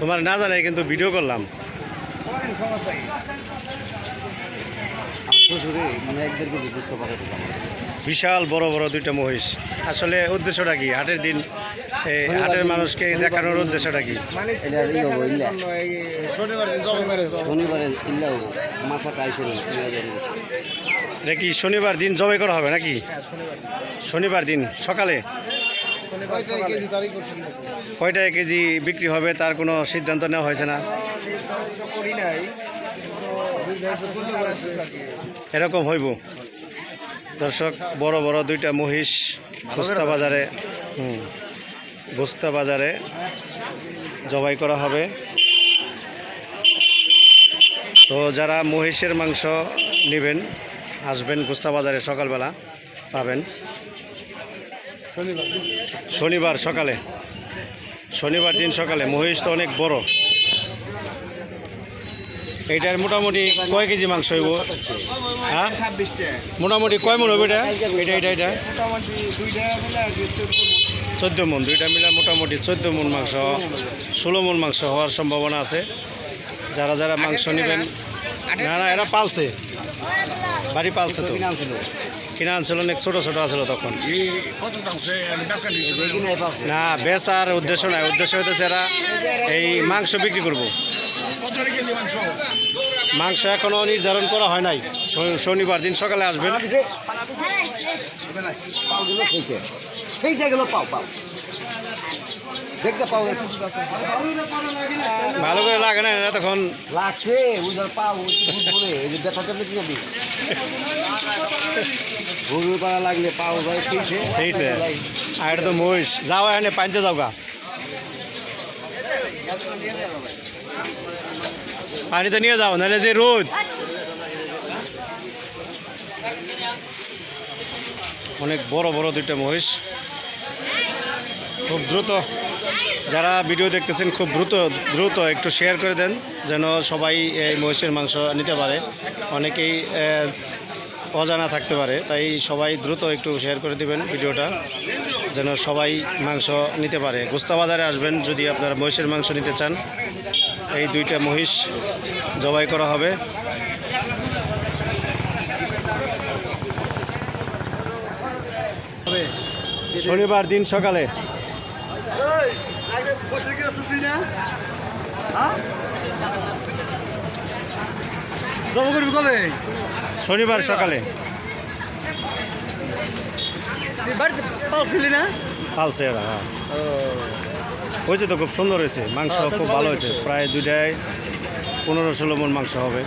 তোমার না জানাই কিন্তু ভিডিও করলাম। সমস্যা মানে বিশাল বড় বড় দুইটা মহিষ। আসলে উদ্দেশ্যটা কি? হাটের দিন হাটের মানুষকে দেখানোর উদ্দেশ্যটা কি? মানে শনিবার দিন জবে কি শনিবার দিন জবাই করা হবে নাকি? হ্যাঁ শনিবার শনিবার দিন সকালে? শনিবার কেজি বিক্রি হবে তার কোনো সিদ্ধান্ত নেওয়া হয়েছে না। এরকম হইব। দর্শক, বড় বড় দুইটা মহিষ গোস্তা বাজারে গোস্তা বাজারে জবাই করা হবে। তো যারা মহিষের মাংস নেবেন, আসবেন গোস্তা বাজারে সকালবেলা, পাবেন। শনিবার সকালে। শনিবার দিন সকালে। মহিষ তো অনেক বড়। এইটার মোটামুটি কয় কেজি মাংস হইব? হ্যাঁ? মোটামুটি কয় মন হবে এটা? এটা এটা এটা? চোদ্দ মন। দুইটা মিলে মোটামুটি চোদ্দ মন মাংস, ষোলো মন মাংস হওয়ার সম্ভাবনা আছে। যারা যারা মাংস নেবেন না না, এরা পালছে। বাড়ি পালছে তো। কিনে আনছিল আনছিল অনেক ছোটো ছোটো আসলো তখন। না বেচার উদ্দেশ্য নাই। উদ্দেশ্য হইতেছে এরা এই মাংস বিক্রি করব। মাংস? এখনও নির্ধারণ করা হয় নাই। শনিবার দিন সকালে আসবেন। পাওগুলো সেই জায়গাগুলো পাও পাও। দেখতে পাও ভালো করে লাগে না তখন। লাগছে উজার পাও এই যে ব্যথা কিনে দিই গরু পাড়া লাগলে পাও ভাই সেইছে সেইছে আর এটা তো মহিষ। যাও এখানে পানিতে যাও গা। পানিতে নিয়ে যাও নাহলে যে রোদ। অনেক বড় বড় দুইটা মহিষ। খুব দ্রুত, যারা ভিডিও দেখতেছেন খুব দ্রুত দ্রুত একটু শেয়ার করে দেন, যেন সবাই এই মহিষের মাংস নিতে পারে। অনেকেই অজানা থাকতে পারে, তাই সবাই দ্রুত একটু শেয়ার করে দিবেন ভিডিওটা, যেন সবাই মাংস নিতে পারে। গোস্তা বাজারে আসবেন, যদি আপনারা মহিষের মাংস নিতে চান, এই দুইটা মহিষ জবাই করা হবে। শনিবার দিন সকালে করবি কবে? শনিবার সকালে। বাড়িতে পাওছিলি না? পালছে হ্যাঁ। হয়েছে তো খুব সুন্দর হয়েছে। মাংস খুব ভালো হয়েছে। প্রায় দুইটায় পনেরো ষোলো মন মাংস হবে।